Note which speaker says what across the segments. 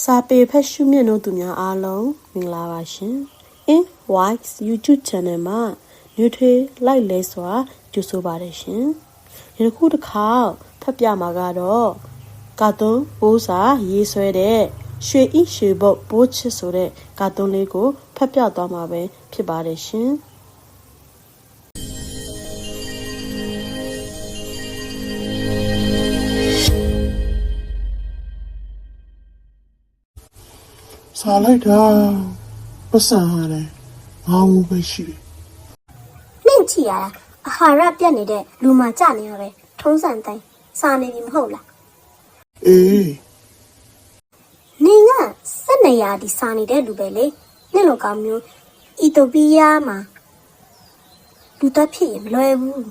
Speaker 1: စာပေဖက်ရှုမြင့်တို့သူများအားလုံးမင်္ဂလာပါရှင် In White YouTube Channel မှာ뉴ထွေးလိုက်လဲစွာကြိုဆိုပါတယ်ရှင်ဒီတစ်ခုတစ်ခါဖတ်ပြမှာကတော့ကာတွန်းပိုးစာရေးဆွဲတဲ့ရွှေဤရွှေဘုတ်ဘိုးချစ်ဆိုတဲ့ကာတွန်းလေးကိုဖတ်ပြသွားမှာပဲဖြစ်ပါတယ်ရှင်
Speaker 2: စားလိုက်တာပတ်စံရတယ်ငောင်းပဲရှိတယ်
Speaker 3: နှင့်ချီရတာအာဟာရပြတ်နေတဲ့လူမှကြနေရပဲထုံးစံတိုင်းစာနေပြီမဟုတ်လား
Speaker 2: အေး
Speaker 3: နင်ကစက်နေရဒီစာနေတဲ့လူပဲလေနင့်လိုကောင်မျိုးအီတိုပီးယားမှာလူတက်ဖြစ်ရင်မလွယ်ဘူး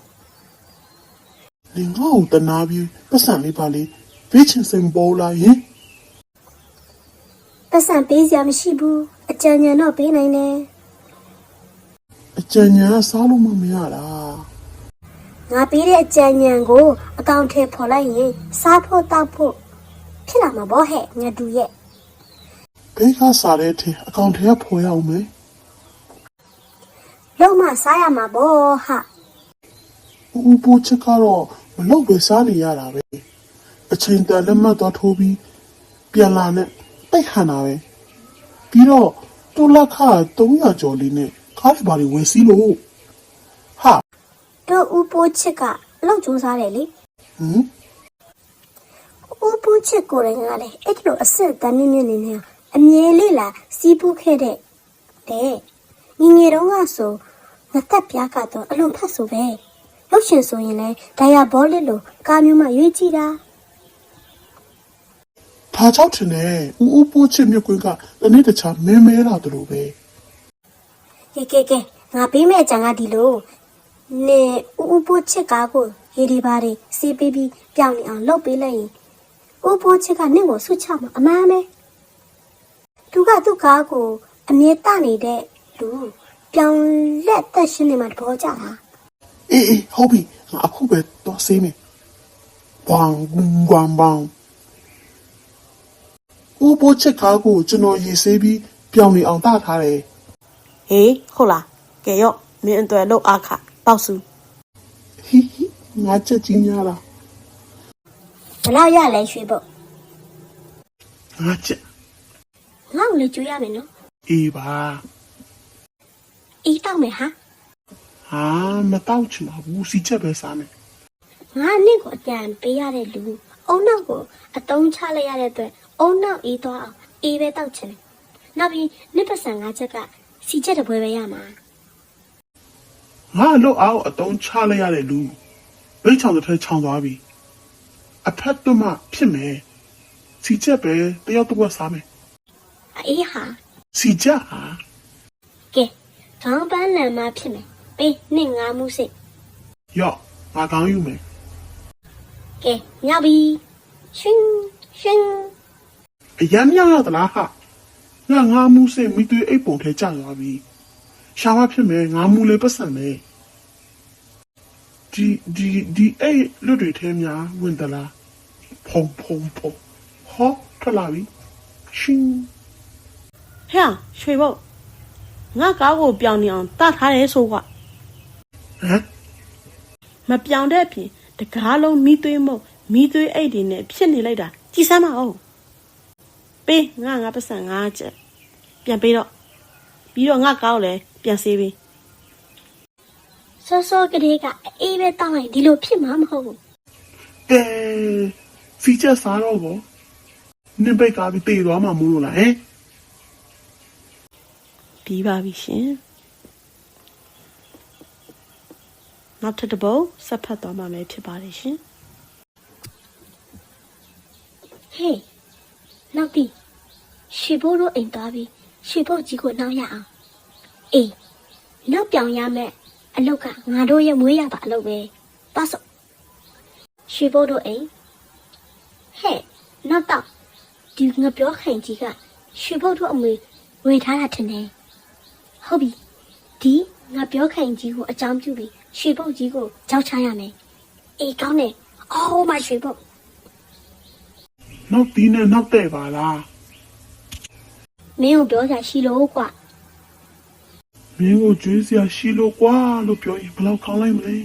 Speaker 2: လင်ငေါ့ကိုတနာပြီးပတ်စံလေးပါလေဘေးချင်စင်ပေါ်လာရင်
Speaker 3: ပတ်စံပေးစရာမရှိဘူးအကြံဉာဏ်တော့ပေးနိုင်တယ်
Speaker 2: အကြံဉာဏ်ကစားလို့မမရတာ
Speaker 3: ငါပေးတဲ့အကြံဉာဏ်ကိုအကောင့်ထဲပေါ်လိုက်ရင်စားဖို့တောက်ဖို့ဖြစ်လာမှာပေါ့ဟဲ့ငါတူရဲ့
Speaker 2: ဘေးကစားတဲ့အထင်အကောင့်ထဲကဖော်ရအောင်မယ်
Speaker 3: လုံးမစားရမှာပေါ့ဟာ
Speaker 2: ဦးဦးပိုးချက်ကတော့မလောက်ပဲစားနေရတာပဲအချိန်တန်လက်မှတ်တော့ထိုးပြီးပြန်လာနဲ့ တိတ်ဟန်တာပဲပြီးတော့တူလက်ခ300ကျော်လေးနဲ့ကားတွေပါတွေဝယ်စီးလို့ဟာ
Speaker 3: တို့ဦးပိုးချစ်ကအလောက်ကြိုးစားတယ်လေ
Speaker 2: ဟမ်
Speaker 3: ဦးပူးချစ်ကိုယ်တိုင်ကလည်းအဲ့ဒီလိုအစ်စ်တမ်းမြင့်မြင့်နေနေအမြဲလေးလာစီးပူးခဲ့တဲ့တဲ့ငငယ်တုန်းကဆိုငသက်ပြားကတော့အလွန်ဖတ်ဆိုပဲရုပ်ရှင်ဆိုရင်လည်းဒိုင်ယာဘောလစ်လိုကားမျိုးမှရွေးကြည့်တာ
Speaker 2: ဒါကြောင့်ထင်တယ်ဦးဦးပိုးချစ်မြတ်ကွင်းကတနေ့တခြားမဲမဲလာတယ်လို့ပဲ
Speaker 3: ကဲကဲကဲငါပေးမဲ့အကြံကဒီလိုနေဦးဦးပူးချစ်ကားကိုရေဒီပါတွေစီးပေးပြီးပြောင်းနေအောင်လုပ်ပေးလိုက်ရင်ဦးပူးချစ်ကနင့်ကိုဆွချမှာအမှန်ပဲသူကသူ့ကားကိုအမြဲတနေတဲ့လူပြောင်းလက်သက်ရှင်နေမှာတဘောကြတာ
Speaker 2: အေးအေးဟုတ်ပြီငါအခုပဲတော့ဆေးမယ်ဘဝမ်ဘဝမ်ဘမ် ဦးပိုးချစ်ကားကိုကျွန်တော်ရေဆေးပြီးပြောင်းနေအောင်တထားတယ်
Speaker 1: ဟေးဟုတ်လားကဲရော့မင်းအတွေ့လို့အခတောက်စု
Speaker 2: ဟီဟီငါချက်ကြီးများလား
Speaker 3: ဘယ်လောက်ရလဲရွှေပုတ်
Speaker 2: ငါချက်
Speaker 3: ငါ့ကိုလည်းကြွေးရမယ်နော်
Speaker 2: အေးပါ
Speaker 3: အေးတောက်မယ်ဟာ
Speaker 2: ဟာမတော့ချင်ပါဘူးစီချက်ပဲစားမယ်
Speaker 3: ငါနေ့ကိုအကြံပေးရတဲ့လူအုံနောက်ကိုအတုံးချလိုက်ရတဲ့အတွက် အုံနောက်အေးသွားအောင်အေးပဲတောက်ချင်တယ်နောက်ပြီးနှစ်ပတ်စံငါချက်ကစီချက်တစ်ပွဲပဲရမှာ
Speaker 2: ငါလို့အောင်အတုံးချလိုက်ရတဲ့လူဘိတ်ချောင်တစ်ထက်ချောင်သွားပြီအဖက်တော့မှဖြစ်မယ်စီချက်ပဲတယောက်တစ်ဝက်စားမယ်
Speaker 3: အေးဟာ
Speaker 2: စီချက်ဟာ
Speaker 3: ကဲခေါင်းပန်းလန်မဖြစ်မယ်ပေးနှစ်ငါမှုစိတ်
Speaker 2: ယော့ငါကောင်းယူမယ်
Speaker 3: ကဲမြောက်ပြီရှင်ရှင်
Speaker 2: အရမ်းမြောက်ရသလားဟာငါငါမှုစိတ်မိသွေးအိတ်ပုံထဲကျသွားပြီရှာမဖြစ်မယ်ငါမှုလေးပတ်စံမယ်ဒီဒီဒီအိတ်လွတ်တွေထဲများဝင်သလားဖုံဖုံဖုံဟောထွက်လာပြီရှင်
Speaker 1: ဟဲ့ရွှေဘုတ်ငါကားကိုပြောင်းနေအောင်တတ်ထားတယ်ဆိုကွာ
Speaker 2: ဟမ်
Speaker 1: မပြောင်းတဲ့အပြင်တကားလုံးမိသွေးမုတ်မိသွေးအိတ်တွေနဲ့ဖြစ်နေလိုက်တာကြည်စမ်းမအောင် ပေးငါငါပတ်စံငါချက်ပြန်ပေးတော့ပြီးတော့ငါကားကိုလည်းပြန်ဆေးပေး
Speaker 3: စောစောကလေးကအေးပဲတောက်လိုက်ဒီလိုဖြစ်မှာမဟုတ်ဘူး
Speaker 2: ကဲစီချက်စားတော့ဘောနင်ဘိတ်ကားပြီးတေသွားမှာမို့လို့လားဟမ်
Speaker 1: ပြီးပါပြီရှင်နောက်ထပ်တစ်ပုတ်ဆက်ဖတ်သွားမှာလည်းဖြစ်ပါတယ်ရှင်
Speaker 3: ဟေးနောက်ပြီ ရှေဖို့တို့အိမ်သွားပြီရှေဖို့ကြီးကိုနောက်ရအောင်အေးနောက်ပြောင်ရမယ်အလုတ်ကငါတို့ရဲ့မွေးရပါအလုတ်ပဲသွားစို့ရှေဖို့တို့အိမ်ဟဲ့နောက်တော့ဒီငါပြောခိုင်ကြီးကရှေဖို့တို့အမွေဝေထားတာထင်တယ်ဟုတ်ပြီဒီငါပြောခိုင်ကြီးကိုအကြောင်းပြုပြီးရှေဖို့ကြီးကိုကြောက်ချရမယ်အေးကောင်းတယ်အော်မရွှေဖို့
Speaker 2: နောက်တီးနဲ့နောက်တဲ့ပါလား
Speaker 3: မင်းကိုပြောချာရှိလို့ကွာ
Speaker 2: မင်းကိုကြွေးစရာရှိလို့ကွာလို့ပြောရင်ဘယ်လောက်ကောင်းလိုက်မလဲ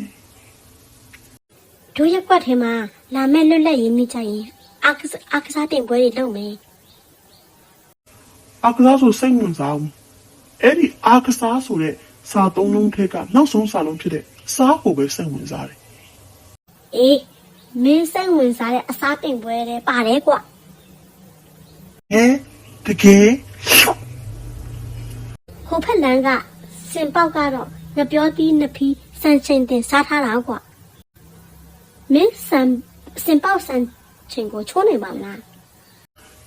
Speaker 3: တို့ရက်ကွက်ထဲမှာလာမဲ့လွတ်လပ်ရင်းမိကြရင်အာကစားအာကစားတင်ပွဲတွေလုပ်မယ်
Speaker 2: အာကစားဆိုစိတ်ဝင်စားဘူးအဲ့ဒီအာကစားဆိုတဲ့စာသုံးလုံးထက်ကနောက်ဆုံးစာလုံးဖြစ်တဲ့စားကိုပဲစိတ်ဝင်စားတယ်
Speaker 3: အေးမင်းစိတ်ဝင်စားတဲ့အစားတင်ပွဲတွေပါတယ်ကွာ
Speaker 2: ဟဲတကယ်
Speaker 3: ဟိုဖက်လန်းကစင်ပေါက်ကတော့ငပြောသီးနှစ်ဖီးစံချိန်တင်စားထားတာကွာမင်းစံစင်ပေါက်စံချိန်ကိုချိုးနေပါမလား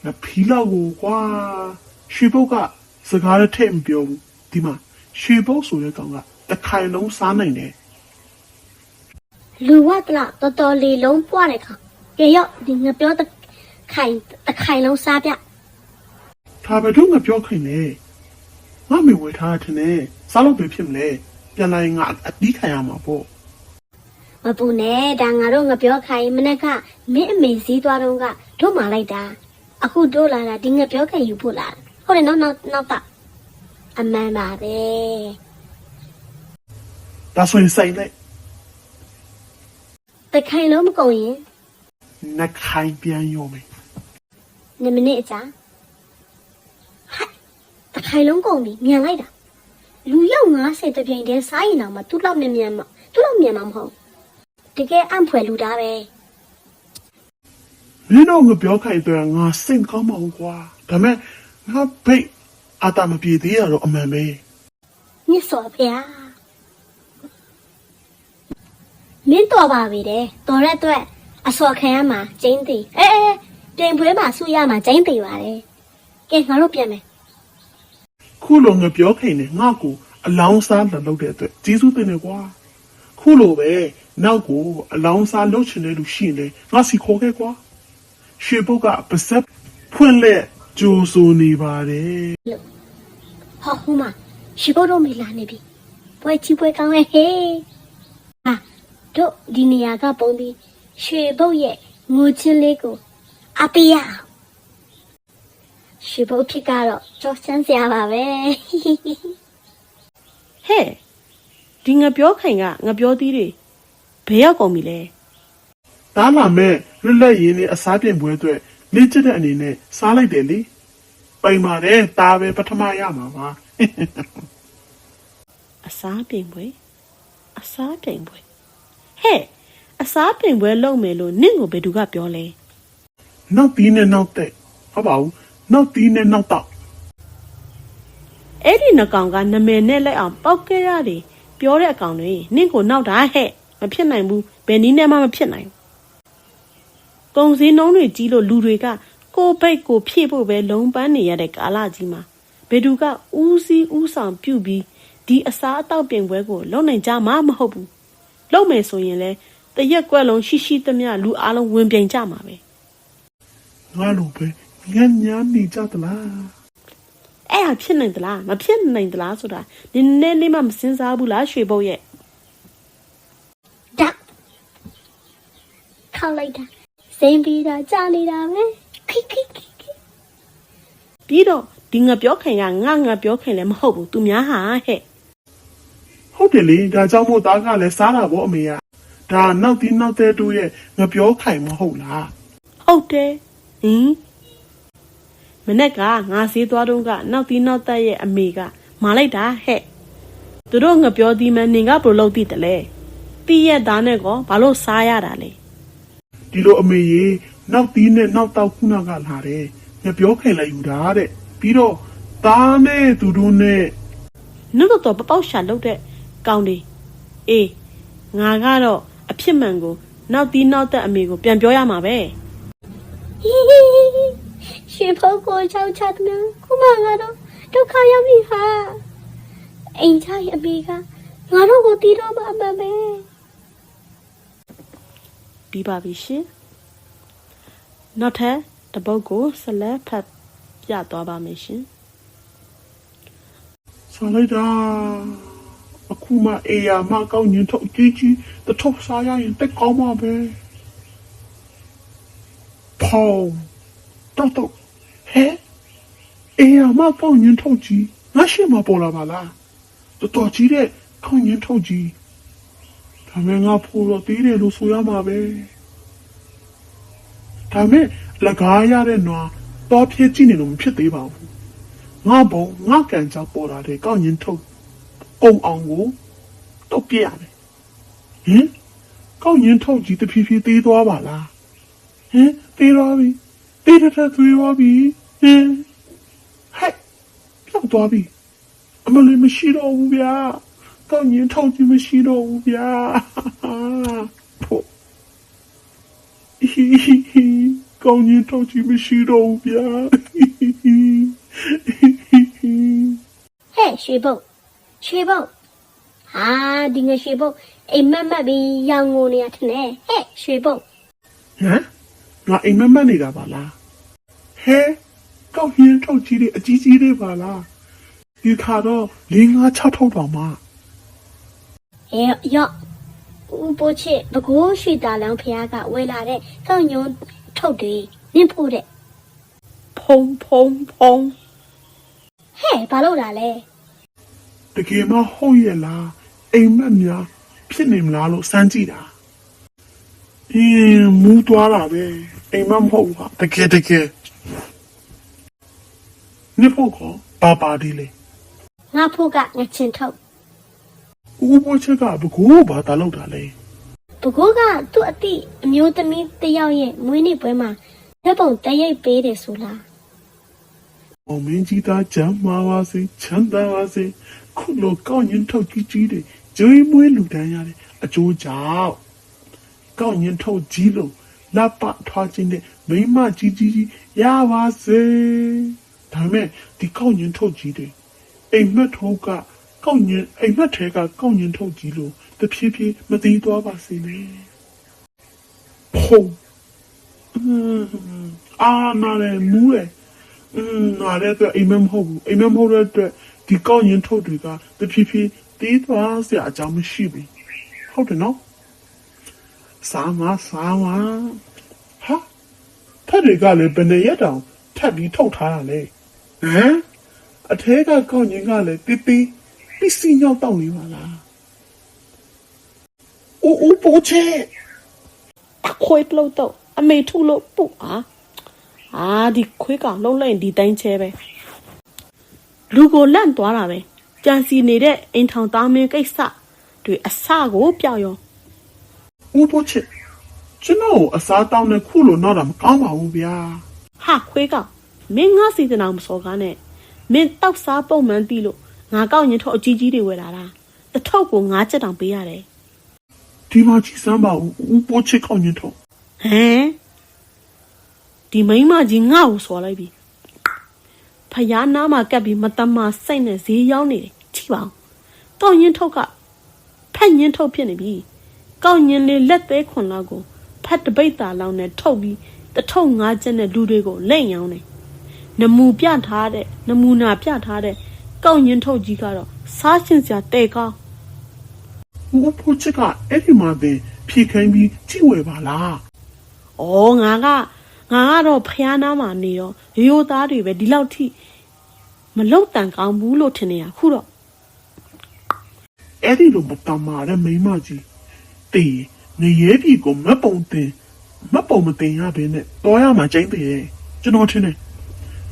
Speaker 2: ငါဖီလောက်ကိုကွာရွှေပုတ်ကစကားနဲ့ထည့်မပြောဘူးဒီမှာရွှေပုတ်ဆိုတဲ့ကောင်ကတစ်ခိုင်လုံးစားနိုင်တယ်
Speaker 3: လူဝတ်လားတော်တော်လေးလုံးပွားတဲ့ခါကြရော့ဒီငပြောတခိုင်တခိုင်လုံးစားပြ
Speaker 2: ဒါပဲတော့ငါပြောခိုင်းနေငါမေဝေထားတဲ့နဲ့စားလို့ပဲဖြစ်မလဲပြန်လာရင်ငါအတီးခံရမှာပေါ့
Speaker 3: မပူနဲ့ဒါငါတို့ငပြောခိုင်မနေ့ကမင်းအမေစည်းသွားတော့ကတို့မှလိုက်တာအခုတို့လာတာဒီငပြောခိုင်ယူဖို့လာဟုတ်တယ်နော်နောက်နောက်တော့အမှန်ပါပဲ
Speaker 2: ဒါဆိုရင်စိတ်လိုက်
Speaker 3: တခိုင်လုံးမကုန်ရင်
Speaker 2: နှက်ခိုင်းပြန်ရောမယ်
Speaker 3: 2မိနစ်အကြာ ဟဲ့တခိုင်လုံးကုန်ပြီမြန်လိုက်တာလူရောက်90တပြိုင်တည်းစားရင်တော့မှသူ့လောက်မြန်မြန်မသူ့လောက်မြန်မှာမဟုတ်တကယ်အံ့ဖွယ်လူသားပဲ
Speaker 2: မင်းတို့ငါပြောခိုင်းတော့ငါစိတ်ကောင်းမအောင်ကွာဒါမဲ့ငါဘိတ်အာတာမပြေသေးရတော့အမှန်ပဲ
Speaker 3: ညစ်စော်ဖေဟာမင်းတော်ပါပြီတဲ့တော်ရက်အတွက်အစော်ခံရမှာကျင်းသေးအဲအဲတင်ပွဲမှာဆူရမှာကျင်းသေးပါတယ်ကဲငါတို့ပြန်မယ်
Speaker 2: ခုလိုငါပြောခိုင်းနေငါ့ကိုအလောင်းစားလှလုပ်တဲ့အတွက်ကျေးဇူးတင်တယ်ကွာခုလိုပဲနောက်ကိုအလောင်းစားလုပ်ချင်တဲ့လူရှိရင်လေငါစီခေါ်ခဲ့ကွာရွှေပုတ်ကပါဇက်ဖွင့်လက်ကြိုးစိုးနေပါတယ်
Speaker 3: ဟောဟိုမှာရှိဖို့တော့မလာနေပြီပွဲချီပွဲကောင်းရဲ့ဟေးဟာတို့ဒီနေရာကပုံပြီးရွှေဘုတ်ရဲ့ငိုချင်းလေးကိုအပိယအောင် ရွှေဘုတ်ဖြစ်ကတော့ကြောက်ချမ်းစရာပါပဲ
Speaker 1: ဟဲ့ဒီငါပြောခိုင်ကငါပြောသီးတွေဘယ်ရောက်ကုန်ပြီလဲ
Speaker 2: ဒါလာမဲ့လွတ်လပ်ရင်းနဲ့အစားပြင်ပွဲအတွက်လေ့ကျင့်တဲ့အနေနဲ့စားလိုက်တယ်လေပိုင်ပါတယ်ဒါပဲပထမရမှာပါ
Speaker 1: အစားပြင်ပွဲအစားပြင်ပွဲဟဲ့အစားပြင်ပွဲလုပ်မယ်လို့နင့်ကိုဘယ်သူကပြောလဲ
Speaker 2: နောက်တီးနဲ့နောက်တက်ဟုတ်ပါဘူး နောက်တီးနဲ့နောက်တော့
Speaker 1: အဲ့ဒီနှကောင်ကနမယ်နဲ့လက်အောင်ပောက်ခဲ့ရတယ်ပြောတဲ့အကောင်တွေနင့်ကိုနောက်တာဟဲ့မဖြစ်နိုင်ဘူးဘယ်နည်းနဲ့မှမဖြစ်နိုင်ဘူးကုံစင်းနှုံးတွေကြီးလို့လူတွေကကိုယ်ဘိတ်ကိုဖြည့်ဖို့ပဲလုံးပန်းနေရတဲ့ကာလကြီးမှာဘယ်သူကဦးစီးဦးဆောင်ပြုတ်ပြီးဒီအစားအသောက်ပြင်ပွဲကိုလုပ်နိုင်ကြမှာမဟုတ်ဘူးလုပ်မယ်ဆိုရင်လဲတရက်ကွက်လုံးရှိရှိသမျှလူအလုံးဝင်ပြိုင်ကြမှာပဲ
Speaker 2: ငါလိုပဲ ညံ့ညမ်းနေကြသလား
Speaker 1: အဲ့ဟာဖြစ်နိုင်သလားမဖြစ်နိုင်သလားဆိုတာနည်းနည်းလေးမှမစင်စားဘူးလားရွှေဘုတ်ရဲ့
Speaker 3: ဓာတ်ခောက်လိုက်တာစိမ့်ပြီးတာကြာနေတာပဲခိခိခိခိ
Speaker 1: ပြီးတော့ဒီငါပြောခင်ကငါငါပြောခင်လည်းမဟုတ်ဘူးသူများဟာဟဲ့
Speaker 2: ဟုတ်တယ်လေဒါကြောင့်မို့သားကလည်းစားတာပေါ့အမေကဒါနောက်တီးနောက်တဲ့တို့ရဲ့ငါပြောခိုင်မဟုတ်လား
Speaker 1: ဟုတ်တယ်ဟင် မနေ့ကငါဈေးသွားတော့ကနောက်တီးနောက်တက်ရဲ့အမေကမာလိုက်တာဟဲ့သူတို့ငါပြောဒီမနင်ကဘယ်လိုလုပ်သိတယ်လဲတီးရဲ့သားနဲ့ကောဘာလို့စားရတာလဲ
Speaker 2: ဒီလိုအမေရေနောက်တီးနဲ့နောက်တော့ခုနကလာတယ်ငါပြောခိုင်လိုက်ယူတာတဲ့ပြီးတော့သားနဲ့သူတို့နဲ့
Speaker 1: နှုတ်တော်ပပောက်ရှာလုပ်တဲ့ကောင်းတယ်အေးငါကတော့အဖြစ်မှန်ကို နောက်တီးနောက်တက်အမေကိုပြန်ပြောရမှာပဲ
Speaker 3: ဟီဟီဟီဟီ ရှင်ဖို့ကိုချောက်ချတ်တယ်ခုမှငါတော့ဒုက္ခရောက်ပြီဟာအိမ်ချိုင်အမေကငါတို့ကိုတီးတော့မှအမှန်ပဲ
Speaker 1: ပြီးပါပြီရှင်နောက်ထပ်တစ်ပုတ်ကိုဆက်လက်ဖတ်ပြသွားပါမယ်ရှင်
Speaker 2: စားလိုက်တာအခုမှအေယာမကောင်းညင်ထုတ်ကြီးကြီးတထုပ်စားရရင်တက်ကောင်းမှာပဲဖောင်းတော့တော့ ဟဲအေးရမကောင်းရင်ထုတ်ကြီးငါရှိမပေါ်လာပါလားတော်တော်ကြီးတဲ့ကောင်းရင်ထုတ်ကြီးဒါမဲ့ငါဖို့တော့သေးတယ်လို့ဆိုရမှာပဲဒါမဲ့လကားရတဲ့နွားတော့ဖြစ်ကြည့်နေလို့မဖြစ်သေးပါဘူးငါဘုံငါကန်ကြောက်ပေါ်လာတဲ့ကောင်းရင်ထုတ်အုံအောင်ကိုတော့ပြရမယ်ဟင်ကောင်းရင်ထုတ်ကြီးတဖြည်းဖြည်းသေးသွားပါလားဟင်သေးသွားပြီ သေးတဲ့သေးသွားပြီဟင်ဟဲ့ပြောက်သွားပြီအမလေးမရှိတော့ဘူးဗျာကောင်းရင်ထောက်ကြည့်မရှိတော့ဘူးဗျာဖို့ဟီဟီဟီကောင်းရင်ထောက်ကြည့်မရှိတော့ဘူးဗျာဟီဟီဟီဟီဟီ
Speaker 3: ဟဲ့ရွှေဘုတ်ရွှေဘုတ်ဟာဒီငယ်ရွှေဘုတ်အိမ်မက်မက်ပြီးရောင်ငိုနေရထင်တယ်ဟဲ့ရွှေဘုတ်
Speaker 2: ဟမ် ငါအိမ်မက်မက်နေတာပါလားဟဲကောင်းရင်ထောက်ကြည့်တဲ့အကြီးကြီးလေးပါလားဒီခါတော့၄၅6ထောက်တော်မှာ
Speaker 3: အေးရော့ဦးပိုးချစ်ဘကိုးရွှေတာလောင်ဖះကဝယ်လာတဲ့ကောက်ညွန်ထုတ်တွေနင့်ဖို့တဲ့
Speaker 1: ဖုံဖုံဖုံ
Speaker 3: ဟဲ့ဘာလို့လာလဲ
Speaker 2: တကယ်မဟုတ်ရဲ့လားအိမ်မက်များဖြစ်နေမလားလို့စမ်းကြည့်တာအင်းမူးသွားတာပဲ အိမ်မက်မဟုတ်ဘူးကတကယ်တကယ်နေဖို့ကပါပါဒီလေ
Speaker 3: ငါဖို့ကငချင်ထုတ်
Speaker 2: ဦးပေါ်ချက်ကဘကိုးဘာတာလောက်တာလဲ
Speaker 3: ဘကိုးကသူ့အတိအမျိုးသမီးတစ်ယောက်ရဲ့မွေးနေ့ပွဲမှာလက်ပုံတရိပ်ပေးတယ်ဆိုလား။
Speaker 2: အောင်မင်းကြီးသားချမ်းမာပါစေချမ်းသာပါစေခုလိုကောင်းရင်ထုတ်ကြီးကြီးတွေကျွေးမွေးလူတန်းရတဲ့အကျိုးကြောင့်ကောင်းရင်ထုတ်ကြီးလို့ လပ်ပထွားခြင်းနဲ့မိမကြီးကြီးကြီးရပါစေဒါမဲ့ဒီကောက်ညင်ထုတ်ကြီးတွေအိမ်မက်ထုတ်ကကောက်ညင်အိမ်မက်ထဲကကောက်ညင်ထုတ်ကြီးလို့တဖြည်းဖြည်းမသိသွားပါစေနဲ့ဖုံးအာနာလေမူလေอืมနာလေတော့အိမ်မမဟုတ်ဘူးအိမ်မမဟုတ်တဲ့အတွက်ဒီကောက်ညင်ထုတ်တွေကတဖြည်းဖြည်းသေးသွားစရာအကြောင်းမရှိဘူးဟုတ်တယ်နော် စားမစားမဟာထက်တွေကလည်းဘယ်နဲ့ရက်တောင်ထပ်ပြီးထုတ်ထားတာလေဟမ်အထဲကကောင်းရင်ကလည်းတီးတီးပစ္စည်းညောက်တောက်နေပါလားအိုးအိုးပိုချေ
Speaker 1: အခွေးပလို့တော့အမေထုလို့ပုတ်အာအာဒီခွေးကောင်လုံးလိုက်ရင်ဒီတိုင်းချဲပဲလူကိုလန့်သွားတာပဲကြံစီနေတဲ့အိမ်ထောင်သားမင်းကိစ္စတွေအစကိုပြောက်ရော
Speaker 2: အိုးပိုချေကျွန်တော်အစားတောင်းတဲ့ခုလိုတော့မကောင်းပါဘူးဗျာ
Speaker 1: ဟာခွေးကောင်မင်းငါစီတနာမစော်ကားနဲ့မင်းတောက်စားပုံမှန်တီးလို့ငါကောက်ရင်ထုတ်အကြီးကြီးတွေဝယ်လာတာတထုပ်ကိုငါချက်တောင်ပေးရတယ်
Speaker 2: ဒီမှာကြည့်စမ်းပါဦးဦးပိုးချစ်ကောင်းရင်တော့
Speaker 1: ဟမ်ဒီမိန်းမကြီးငါ့ကိုစော်လိုက်ပြီဖယားနားမှာကပ်ပြီးမတမစိတ်နဲ့ဈေးရောက်နေတယ်ကြည့်ပါဦးကောက်ရင်ထုတ်ကဖက်ရင်ထုတ်ဖြစ်နေပြီ ကောက်ရင်လေးလက်သေးခွန်လောက်ကိုဖက်တပိတ်တာလောက်နဲ့ထုတ်ပြီးတထုပ်ငါးချက်နဲ့လူတွေကိုလက်ရောင်းနေနမူပြထားတဲ့နမူနာပြထားတဲ့ကောက်ရင်ထုတ်ကြီးကတော့စားရှင်စရာတဲ့ကောင်း
Speaker 2: ဦးပိုးချစ်ကအဲ့ဒီမှာတင်ဖြေခိုင်းပြီးကြည့်ဝယ်ပါလား။
Speaker 1: အော်ငါကငါကတော့ဖျားနာမှာနေတော့ရိုးသားတွေပဲဒီလောက်ထိမလောက်တန်ကောင်းဘူးလို့ထင်နေရခုတော့
Speaker 2: အဲ့ဒီလိုမတမာတဲ့မိန်းမကြီး တေးငရဲပြီကိုမပုံတင်မပုံမတင်ရဘဲနဲ့တော်ရမှာကျင်းတယ်ကျွန်တော်ထင်တယ်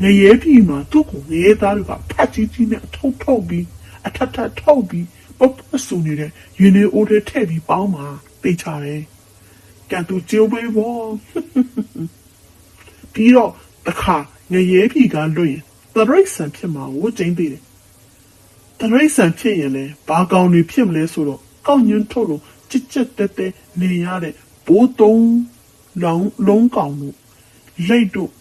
Speaker 2: ငရဲပြီမှာသူ့ကိုငရဲသားတွေကဖတ်ကြီးကြီးနဲ့အထုတ်ထုတ်ပြီးအထက်ထက်ထုတ်ပြီးပပဆူနေတဲ့ယူနေအိုးတဲ့ထည့်ပြီးပေါင်းမှာတေးချတယ်ကံသူကျိုးပေးဖို့ပြီးတော့တခါငရဲပြီကလွတ်ရင်သရိတ်ဆန်ဖြစ်မှာကိုကျင်းသေးတယ်တရိษံဖြစ်ရင်လည်းဘာကောင်တွေဖြစ်မလဲဆိုတော့ကောက်ညွန်းထုတ်လို့ ကြစ်ကြက်တက်တက်နေရတဲ့ဘိုးတုံးလောင်းလုံးကောင်တို့လိတ်တို့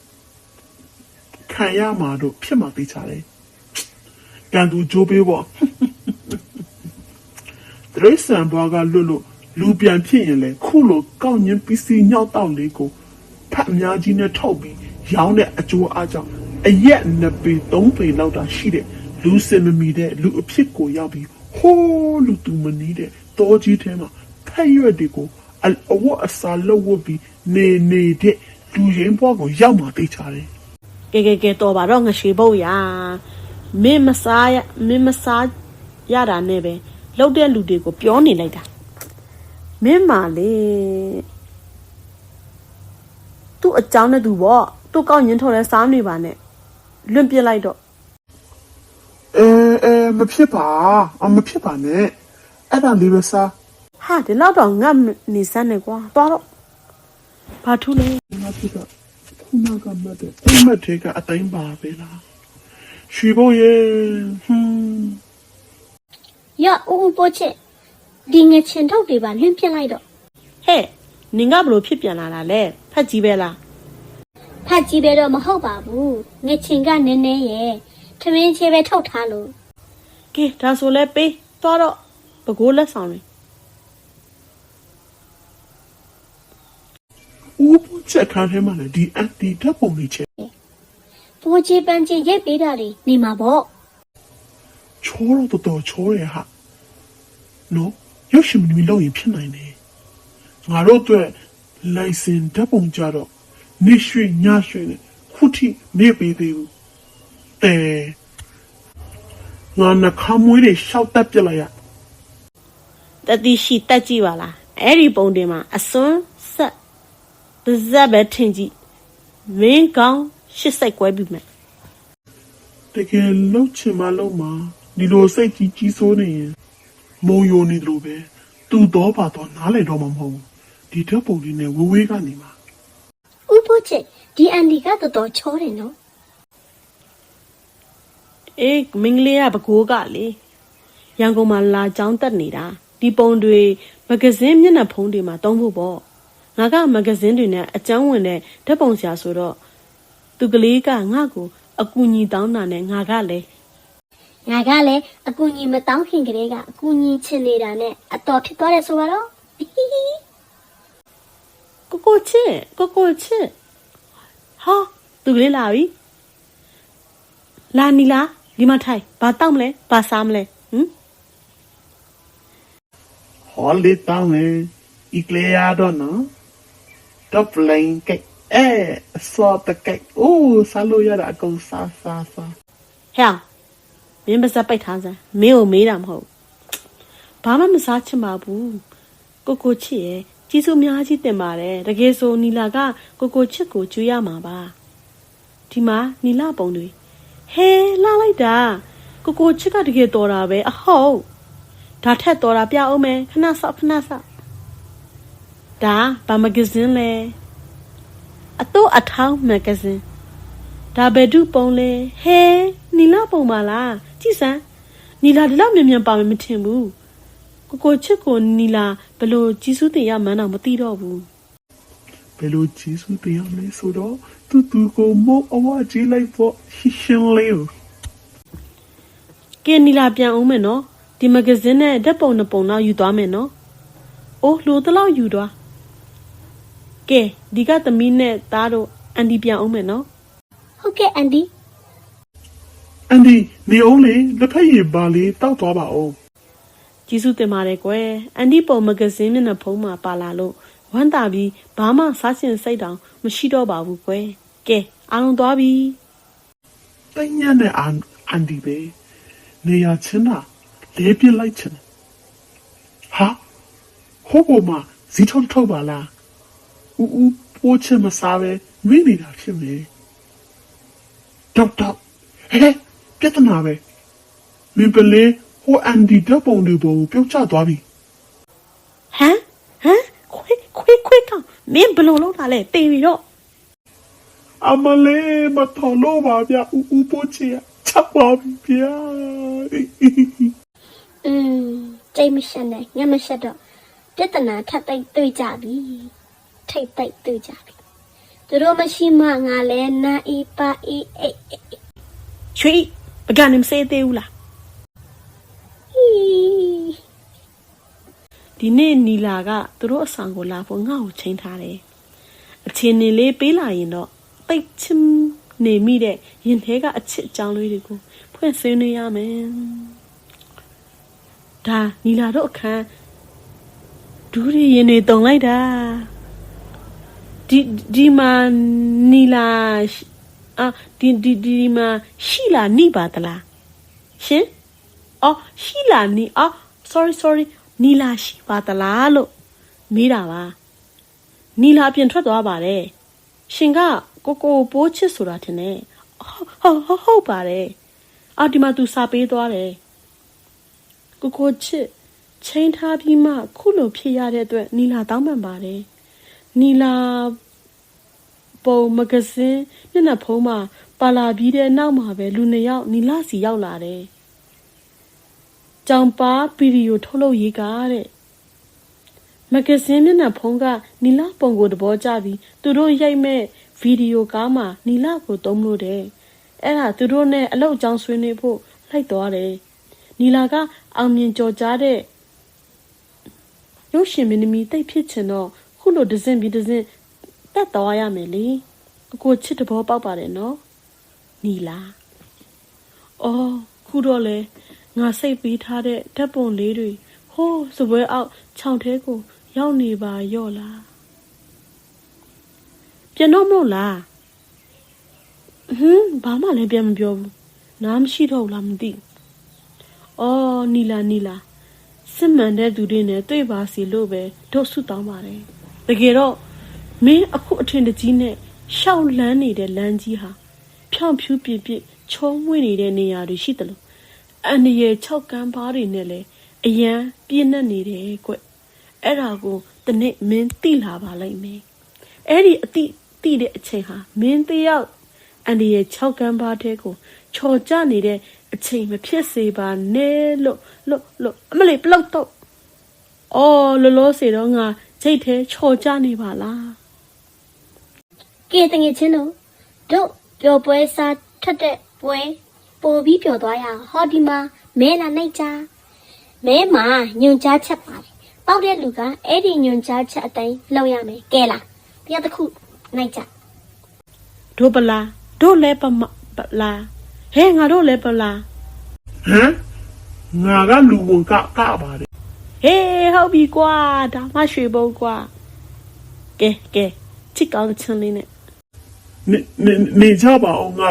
Speaker 2: ခံရမှာတို့ဖြစ်မှာသိချတယ်။ကန်သူဂျိုးပေးပေါ့။တရိษံဘွားကလွတ်လို့လူပြန်ဖြစ်ရင်လည်းခုလိုကောက်ညွန်းပစ္စည်းညောက်တော့လေးကိုဖတ်အများကြီးနဲ့ထုတ်ပြီးရောင်းတဲ့အကျိုးအားကြောင့်အရက်နှစ်ပေသုံးပေလောက်တာရှိတဲ့လူစင်မမီတဲ့လူအဖြစ်ကိုရောက်ပြီးဟိုးလူသူမနီးတဲ့ တောကြီးထဲမှာဖက်ရွက်တွေကိုအအဝတ်အစားလုပ်ဝတ်ပြီးနေနေတဲ့လူရင်းဘွားကိုရောက်မှသိချတယ်
Speaker 1: ကဲကဲကဲကဲတော်ပါတော့ငရွှေဘုတ်ရာမင်းမစားရမင်းမစားရတာနဲ့ပဲလောက်တဲ့လူတွေကိုပြောနေလိုက်တာမင်းမာလေသူ့အကြောင်းနဲ့သူပေါ့သူ့ကောက်ညင်းထော်လဲစားနေပါနဲ့လွန့်ပြစ်လိုက်တော့
Speaker 2: အဲအဲမဖြစ်ပါအမဖြစ်ပါနဲ့ အဲ့ဒါလေးပဲစား
Speaker 1: ဟာဒီလောက်တော့ငတ်နေစမ်းနေကွာသွားတော့ဘာထူးလဲ
Speaker 2: ငါဖြစ်တာခုနကမှတ်တယ်အဲ့မှတ်တဲ့ကအတိုင်းပါပဲလားရွှေဘုံရဲ့ဟွန်း
Speaker 3: ရဦးဦးပိုးချစ်ဒီငချင်ထုတ်တွေပါလွင့်ပြစ်လိုက်တော့
Speaker 1: ဟဲ့နင်ကဘလို့ဖြစ်ပြန်လာတာလဲဖက်ကြီးပဲလား
Speaker 3: ဖတ်ကြည့်ပဲတော့မဟုတ်ပါဘူးငချင်ကနည်းနည်းရဲ့ထမင်းချေပဲထုတ်ထားလို့
Speaker 1: ကဲဒါဆိုလဲပေးသွားတော့ ပကိုးလက်ဆောင်တွေ
Speaker 2: ဦးပူချက်ထားထဲမှာလည်းဒီအန်တီဓာတ်ပုံလေးချက်
Speaker 3: ပိုးချေပန်းချေရိုက်ပေးတာတွေနေမှာပေါ့
Speaker 2: ချောတော့တော်တော်ချောတယ်ဟာနော်ရုပ်ရှင်မီလို့ရင်ဖြစ်နိုင်တယ်ငါတို့အတွက်လိုင်စင်ဓာတ်ပုံကြတော့နေရွှေညရွှေနဲ့ခုထိနေပေးသေးဘူးအဲငါနှခမ်းမွေးတွေရှောက်တက်ပြလိုက်ရ
Speaker 1: တတိရှိတက်ကြည့်ပါလားအဲ့ဒီပုံတင်မှာအစွန်းဆက်ပါဇက်ပဲထင်ကြည့်မင်းကောင်းရှစ်စိတ်ကွဲပြီမဲ့
Speaker 2: တကယ်လှုပ်ချင်မှလှုပ်မှာဒီလိုစိတ်ကြီးကြီးစိုးနေရင်မုံယိုနေလို့ပဲသူ့တော့ပါတော့နားလေတော့မှာမဟုတ်ဘူးဒီဓာတ်ပုံလေးနဲ့ဝေးဝေးကနေမှာ
Speaker 3: ဦးပိုးချစ်ဒီအန်ဒီကတော်တော်ချောတယ်နော်
Speaker 1: အေးမင်းကလေးကပကိုးကလေရန်ကုန်မှာလာကြောင်းတက်နေတာ ဒီပုံတွေမဂဇင်းမျက်နှာဖုံးတွေမှာတုံးဖို့ပေါ့ငါကမဂဇင်းတွေနဲ့အကျန်းဝင်တဲ့ဓာတ်ပုံဆရာဆိုတော့သူကလေးကငါ့ကိုအကူညီတောင်းတာနဲ့ငါကလည်း
Speaker 3: ငါကလည်းအကူညီမတောင်းခင်ကလေးကအကူညီချင်နေတာနဲ့အတော်ဖြစ်သွားတယ်ဆိုတော့
Speaker 1: ကိုကိုချစ်ကိုကိုချစ်ဟာသူကလေးလာပြီလာနီလာဒီမှာထိုင်ဘာတောက်မလဲဘာစားမလဲဟမ်
Speaker 2: ဟောလေးတောင်းလေဤကလေးရတော့နော်တော့ပလိန်ကိတ်အဲစောတကိတ်အိုးဆာလို့ရတာအကုန်စားစားစား
Speaker 1: ဟဲ့မင်းပါစပ်ပိတ်ထားစမ်းမင်းကိုမေးတာမဟုတ်ဘာမှမစားချင်ပါဘူးကိုကိုချစ်ရဲ့ကြီးစိုးများကြီးတင်ပါတယ်တကယ်ဆိုနီလာကကိုကိုချစ်ကိုကျွေးရမှာပါဒီမှာနီလာပုံတွေဟဲလာလိုက်တာကိုကိုချစ်ကတကယ်တော်တာပဲအဟုတ် ဒါထက်တော်တာပြအောင်မယ်ခဏဆောက်ခဏဆောက်ဒါဘာမဂဇင်းလဲအတော့အထောင်းမဂဇင်းဒါဘယ်သူပုံလဲဟဲနီလာပုံပါလားကြည့်စမ်းနီလာဒီလောက်မြန်မြန်ပါမယ်မထင်ဘူးကိုကိုချစ်ကိုနီလာဘယ်လို့ကြီးစုတင်ရမှန်းတော့မသိတော့ဘူး
Speaker 2: ဘယ်လိုဂျေစုတရားလဲဆိုတော့သူသူကိုမောအဝကြီးလိုက်ဖို့ရှင်းရှင်းလေးကို
Speaker 1: ကဲနီလာပြန်အောင်မယ်နော် ဒီမဂဇင်းနဲ့ဓာတ်ပုံနှစ်ပုံတော့ယူသွားမယ်နော်အိုးလိုတလောက်ယူသွားကဲဒီကသမီးနဲ့သားတို့အန်ဒီပြန်အောင်မယ်နော်
Speaker 3: ဟုတ်ကဲ့အန်ဒီ
Speaker 2: အန်ဒီနေအောင်လေလက်ဖက်ရည်ပါလေးတောက်သွားပါဦး
Speaker 1: ကြီးစုတင်ပါတယ်ကွယ်အန်ဒီပုံမဂဇင်းမျက်နှာဖုံးမှာပါလာလို့ဝမ်းသာပြီးဘာမှစားချင်စိတ်တောင်မရှိတော့ပါဘူးကွယ်ကဲအားလုံးသွားပြီ
Speaker 2: တညနဲ့အန်အန်ဒီပဲနေရချင်း တာလဲပြလိုက်ချင်တယ်ဟာဟိုဘောမှာဇီထုံးထုတ်ပါလားဦးဦးပိုးချင်မစားပဲမင်းနေတာဖြစ်မယ်တောက်တောက်ဟဲ့ပြဿနာပဲမင်းပလေဟိုအန်ဒီဓာတ်ပုံတွေပေါ်ကိုပြုတ်ချသွားပြီ
Speaker 1: ဟမ်ဟမ်ခွေးခွေးခွေးကောင်မင်းဘယ်လိုလုပ်တာလဲတေးပြီတော့
Speaker 2: အမလေးမတော်လို့ပါဗျဦးဦးပိုးချင်ချက်ပါပြီဗျာ
Speaker 3: อืมကြိတ်မရှက်နဲ့ညမရှက်တော့ပြဿနာထပ်တိုက်တွေ့ကြပြီထိတ်တိုက်တွေ့ကြပြီသူတို့မရှိမှငါလဲနာအီပါအီအေးအေးအေး
Speaker 1: ချွေးပကနေမစေးသေးဘူးလား
Speaker 3: ဟီး
Speaker 1: ဒီနေ့နီလာကသူတို့အဆောင်ကိုလာဖို့ငါ့ကိုချိန်ထားတယ်အချင်းနေလေးပေးလာရင်တော့တိတ်ချင်နေမိတဲ့ရင်ထဲကအချစ်အကြောင်းလေးတွေကိုဖွင့်ဆွေးနွေးရမယ် ဒါနီလာတို့အခန်းဒူးရီရင်တွေတုံလိုက်တာဒီဒီမှာနီလာအာဒီဒီဒီဒီမှာရှိလာနိပါတလားရှင်အော်ရှိလာနိအော် sorry sorry နီလာရှိပါတလားလို့မေးတာပါနီလာအပြင်ထွက်သွားပါတယ်ရှင်ကကိုကိုပိုးချစ်ဆိုတာထင်တယ်ဟုတ်ဟုတ်ဟုတ်ပါတယ်အော်ဒီမှာသူစာပေးသွားတယ် ကိုကိုချစ်ချိန်ထားပြီးမှခုလိုဖြစ်ရတဲ့အတွက်နီလာတောင်းပန်ပါတယ်နီလာပုံမဂဇင်းမျက်နှာဖုံးမှာပါလာပြီးတဲ့နောက်မှာပဲလူနှစ်ယောက်နီလာစီရောက်လာတယ်။ကြောင်ပါဗီဒီယိုထုတ်လုပ်ရေးကတဲ့မဂဇင်းမျက်နှာဖုံးကနီလာပုံကိုသဘောကျပြီးသူတို့ရိုက်မဲ့ဗီဒီယိုကားမှာနီလာကိုသုံးလို့တယ်။အဲ့ဒါသူတို့နဲ့အလောက်အကြောင်းဆွေးနွေးဖို့လိုက်သွားတယ်။ နီလာကအောင်မြင်ကြော်ကြားတဲ့ရုပ်ရှင်မင်းသမီးတိတ်ဖြစ်ချင်တော့ခုလိုဒဇင်ပြီးဒဇင်တက်သွားရမယ်လေအကိုချစ်တဘောပေါက်ပါတယ်နော်နီလာအော်ခုတော့လေငါစိတ်ပေးထားတဲ့ဓာတ်ပုံလေးတွေဟိုးစပွဲအောက်ခြောင်ထဲကို ရောက်နေပါရော့လားပြန်တော့မလို့လားဟွန်းဘာမှလည်းပြန်မပြောဘူးနားမရှိတော့ဘူးလားမသိဘူး အော်နီလာနီလာစစ်မှန်တဲ့သူတွေနဲ့တွေ့ပါစီလို့ပဲတို့ဆုတောင်းပါတယ်တကယ်တော့မင်းအခုအထင်တကြီးနဲ့ရှောက်လန်းနေတဲ့လမ်းကြီးဟာဖြောင်ဖြူးပြစ်ပြစ်ချုံးမွေ့နေတဲ့နေရာတွေရှိတယ်လို့အန်ဒီရဲ့၆ကန်းပါးတွေနဲ့လည်းအရန်ပြည့်နှက်နေတယ်ကွအဲ့ဒါကိုတနေ့မင်းသိလာပါလိမ့်မယ်အဲ့ဒီအတိတိတဲ့အချိန်ဟာမင်းတယောက်အန်ဒီရဲ့၆ကန်းပါးတဲ့ကိုချော်ကြနေတဲ့ အချိန်မဖြစ်စေပါနဲ့လို့လို့လို့အမလေးပလောက်တော့အော်လောလောစေတော့ငါစိတ်ထဲချော်ကြနေပါလား
Speaker 3: ကဲတငယ်ချင်းတို့တို့ပျော်ပွဲစားထွက်တဲ့ပွဲပို့ပြီးပျော်သွားရအောင်ဟောဒီမှာမဲလာနိုင်ကြမဲမှာညွန်ကြားချက်ပါတယ်ပေါက်တဲ့လူကအဲ့ဒီညွန်ကြားချက်အတိုင်းလုပ်ရမယ်ကဲလားတရားတစ်ခုနိုင်ကြ
Speaker 1: တို့ပလာတို့လဲပမပလာ ဟဲငါတို့လဲပလာ
Speaker 2: ဟမ်ငါကလူဝင်ကကပါတယ်
Speaker 1: ဟေးဟုတ်ပြီကွာဒါမှရွှေဘုံကွာကဲကဲချစ်ကောင်းတဲ့ချင်းလေးနဲ့
Speaker 2: နေနေနေကြပါအောင်ငါ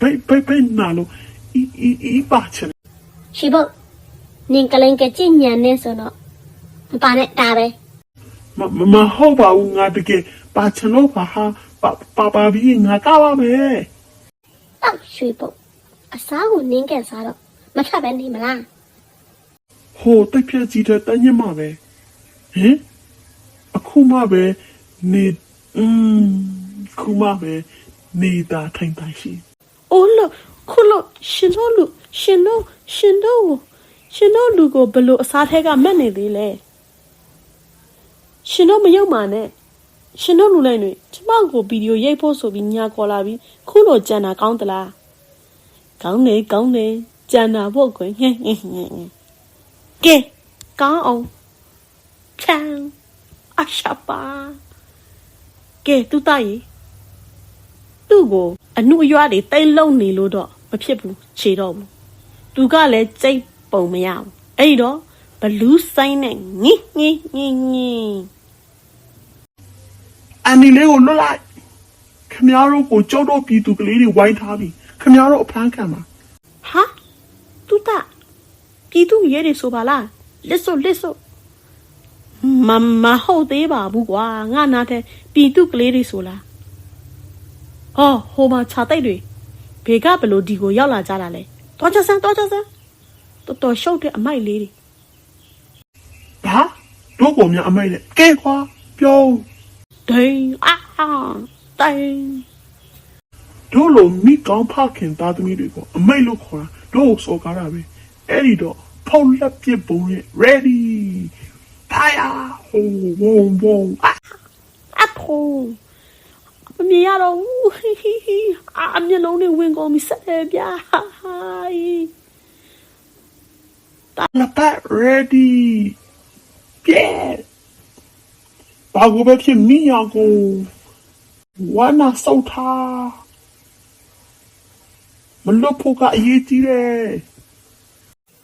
Speaker 2: ဘိတ်ဘိတ်ဘိတ်နာလို့ဤဤဤပါချင်
Speaker 3: ရှိဖို့နင်ကလင်ကကြည်ညံနေဆိုတော့မပါနဲ့ဒါပဲ
Speaker 2: မမမဟုတ်ပါဘူးငါတကယ်ပါချင်လို့ပါဟာပါပါပါပြီးငါကပါမယ်
Speaker 3: တောက်ရွှေဖို့အစားကိုနင်းကန်စားတော့မထပ်ပဲနေမလား
Speaker 2: ဟိုတိတ်ပြက်ကြီးတဲ့တညမပဲဟင်အခုမှပဲနေอืมခုမှပဲနေတာထိုင်တိုင်ရှိ
Speaker 1: အိုးလို့ခုလို့ရှင်တို့လူရှင်တို့ရှင်တို့ရှင်တို့လူကိုဘယ်လို့အစားထဲကမက်နေသေးလဲရှင်တို့မယုံပါနဲ့ ရှင်တို့လူလိုက်တွေကျမကိုဗီဒီယိုရိုက်ဖို့ဆိုပြီးညာခေါ်လာပြီးခုလိုကြံတာကောင်းသလားကောင်းနေကောင်းနေကြံတာဖို့ကွယ်ဟင်းဟင်းဟင်းဟင်းကဲကောင်းအောင်ချမ်းအရှာပါကဲသူတရေသူ့ကိုအနုအရွာတွေတိတ်လုံနေလို့တော့မဖြစ်ဘူးခြေတော့ဘူးသူကလည်းစိတ်ပုံမရဘူးအဲ့ဒီတော့ဘလူးဆိုင်နဲ့ငင်းငင်းငင်းငင်း
Speaker 2: အန်ဒီလေးကိုလွတ်လိုက်ခမရတို့ကိုကြောက်တော့ပြည်သူကလေးတွေဝိုင်းထားပြီးခမရတို့အဖမ်းခံပါ
Speaker 1: ဟာသူတပြည်သူရဲတွေဆိုပါလားလစ်စို့လစ်စို့မမဟုတ်သေးပါဘူးကွာငါနာတဲ့ပြည်သူကလေးတွေဆိုလားအော်ဟိုမှာခြာတိတ်တွေဘေကဘလို့ဒီကိုရောက်လာကြတာလဲတော်ချစမ်းတော်ချစမ်းတော်တော်ရှုပ်တဲ့အမိုက်လေးတွေ
Speaker 2: ဘာတို့ကိုများအမိတ်နဲ့ကဲခွာပြော
Speaker 1: ဒိန်အာဟာတိုင်
Speaker 2: တို့လိုမိကောင်းဖခင်သားသမီးတွေကိုအမိတ်လို့ခေါ်တာတို့ကိုစော်ကားတာပဲအဲ့ဒီတော့ဖုံးလက်ပစ်ပုံနဲ့ ready fire ဟိုဝုံဝုံအာ
Speaker 1: အဖိုးမမြင်ရတော့ဘူးဟီဟီဟီအာအမျက်လုံးတွေဝင်ကုန်ပြီဆက်တယ်ဗျာဟာဟာ
Speaker 2: လပတ် ready ပြဲ ဘာကိုပဲဖြစ်မိရကိုဝါနာစောက်ထားမလွတ်ဖို့ကအရေးကြီးတယ်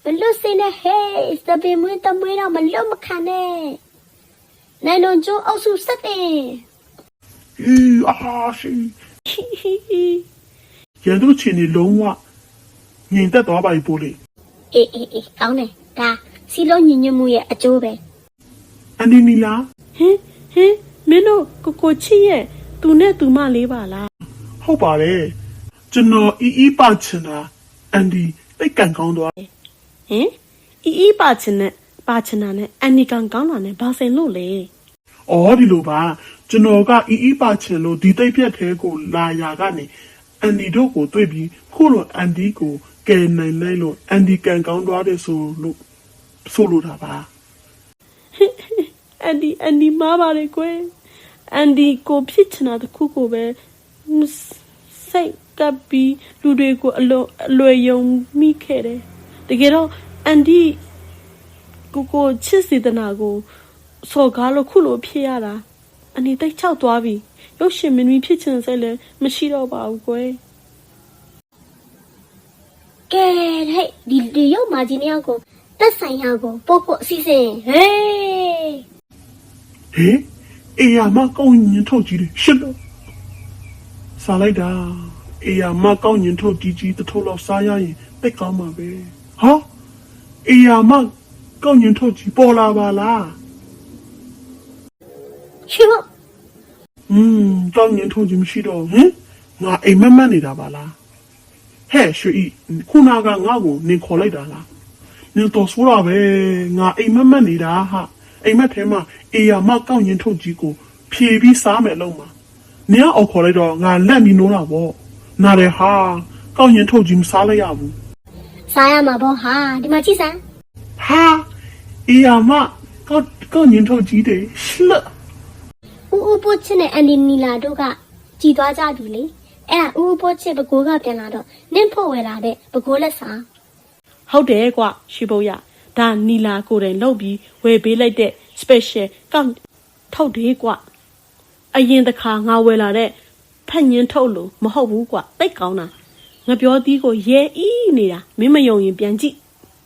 Speaker 3: မလွတ်စင်းနဲ့ဟေးစပင်မွေးတမွေးတော့မလွတ်မခံနဲ့နိုင်လွန်ကျိုးအုပ်စုစက်တင်
Speaker 2: အီအာရှိ
Speaker 1: ဟီဟီဟီ
Speaker 2: ရန်သူချင်နေလုံးဝငြိမ်သက်သွားပါပြီပိုးလေး
Speaker 3: အေးအေးအေးကောင်းတယ်ဒါစီလုံးညီညွတ်မှုရဲ့အကျိုးပဲ
Speaker 2: အန်ဒီနီလာ
Speaker 1: ဟင် ဟင်မင်းတို့ကိုကိုချစ်ရဲ့သူနဲ့သူမလေးပါလား
Speaker 2: ဟုတ်ပါတယ်ကျွန်တော်အီအီပါချင်တာအန်ဒီတိတ်ကန်ကောင်းသွား
Speaker 1: ဟင်အီအီပါချင်နဲ့ပါချင်တာနဲ့အန်နီကန်ကောင်းတာနဲ့ဘာဆိုင်လို့လဲ။
Speaker 2: အော်ဒီလိုပါကျွန်တော်ကအီအီပါချင်လို့ဒီတိတ်ပြက်သေးကိုလာရာကနေအန်ဒီတို့ကိုတွေ့ပြီးခုလိုအန်ဒီကိုကယ်နိုင်လိုက်လို့အန်ဒီကန်ကောင်းသွားတယ်ဆိုလို့ဆိုလိုတာပါ
Speaker 1: အန်ဒီအန်ဒီမားပါတယ်ကွယ်အန်ဒီကိုဖြစ်ချင်တာတစ်ခုကိုပဲမစစိတ်ကပ်ပြီးလူတွေကိုအလွန်အလွယ်ယုံမိခဲ့တယ်တကယ်တော့အန်ဒီကိုကိုချစ်စေတနာကိုစော်ကားလို့ခုလိုဖြစ်ရတာအန်ဒီတိတ်ချောက်သွားပြီရုပ်ရှင်မင်းမီဖြစ်ချင်စိတ်လည်းမရှိတော့ပါဘူးကွယ်
Speaker 3: ကဲဟဲ့ဒီဒီရုပ်မာကြီးနှစ်ယောက်ကိုတက်ဆိုင်ရာကိုပို့ဖို့အစီအစဉ်ဟေး။
Speaker 2: ဟေးအေယာမကောင်းရင်ထုတ်ကြည့်တယ်ရှစ်လို့စားလိုက်တာအေယာမကောင်းရင်ထုတ်ကြည့်ကြည့်တစ်ထုပ်လောက်စားရရင်တိတ်ကောင်းမှာပဲ။ဟာအေယာမကောင်းရင်ထုတ်ကြည့်ပေါ်လာပါလား။
Speaker 3: ရှင်တို့
Speaker 2: อืมတောင်းရင်ထုံးခြင်းမရှိတော့ဟင်ငါအိမ်မက်မက်နေတာပါလားဟဲ့ရွှေဤခုနကငါ့ကိုနင်ခေါ်လိုက်တာလားနင်တော့ဆိုးတာပဲငါအိမ်မက်မက်နေတာဟာ အိမ်မက်ထဲမှာအေယာမကောက်ရင်ထုံကြီးကိုဖြေပြီးစားမယ်လုံးမှာနင်ကအော်ခေါ်လိုက်တော့ငါလက်ပြီးနိုးတာပေါ့နားတယ်ဟာကောက်ရင်ထုံကြီးမစားလိုက်ရဘူး
Speaker 3: စားရမှာပေါ့ဟာဒီမှာကြည့်စမ်း
Speaker 2: ဟာအေယာမကောက်ကောက်ရင်ထုံကြီးတယ်ရှလ့
Speaker 3: ဦးဦးပို့ချစ်နဲ့အန်ဒီနီလာတို့ကကြည်သွားကြပြီလေအဲ့ဒါဦးဦးပို့ချစ်ပကိုးကပြန်လာတော့နင့်ဖို့ဝယ်လာတဲ့ပကိုးလက်စာ
Speaker 1: ဟုတ်တယ်ကွရှီပုတ်ရ ဒါနီလာကိုယ်တိုင်လုပ်ပြီးဝယ်ပေးလိုက်တဲ့ special ကောက်ထုတ်တယ်ကွအရင်တစ်ခါငါဝယ်လာတဲ့ဖက်ညင်းထုတ်လို့မဟုတ်ဘူးကွတိတ်ကောင်းတာငါပြောသီးကိုရဲအီးနေတာမင်းမယုံရင်ပြန်ကြည့်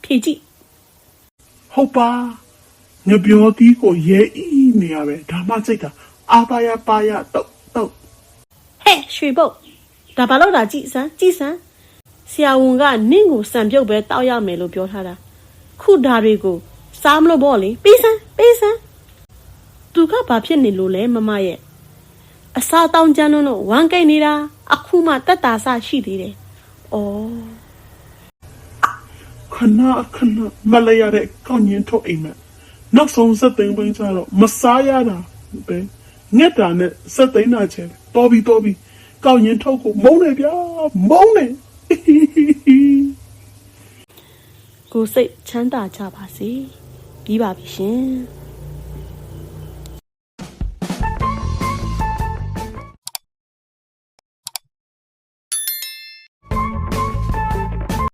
Speaker 1: ဖြေကြည့်
Speaker 2: ဟုတ်ပါငပြောတီးကိုရဲအီးနေရပဲဒါမှစိတ်တာအာပါရပါရတော့တော့
Speaker 1: ဟဲ့ရွှေပုတ်ဒါဘာလို့လာကြည့်စမ်းကြည့်စမ်းဆရာဝန်ကနင့်ကိုစံပြုတ်ပဲတောက်ရမယ်လို့ပြောထားတာ ခုဒါတွေကိုစားမလို့ပေါ့လေပေးစမ်းပေးစမ်းသူကဘာဖြစ်နေလို့လဲမမရဲ့အစာတောင်းကြမ်းလို့ဝမ်းကိတ်နေတာအခုမှတက်တာဆရှိသေးတယ်။အော်
Speaker 2: ခဏခဏမလဲရတဲ့ကောင်းရင်ထုတ်အိမ်မက်နောက်ဆုံးစက်သိမ်းပိုင်းကျတော့မစားရတာပဲငက်တာနဲ့စက်သိမ်းတာချဲတော်ပြီတော်ပြီကောင်းရင်ထုတ်ကိုမုန်းနေဗျာမုန်းနေ
Speaker 1: ကိုစိတ်ချမ်းသာကြပါစေပြီးပါပြီရှင်။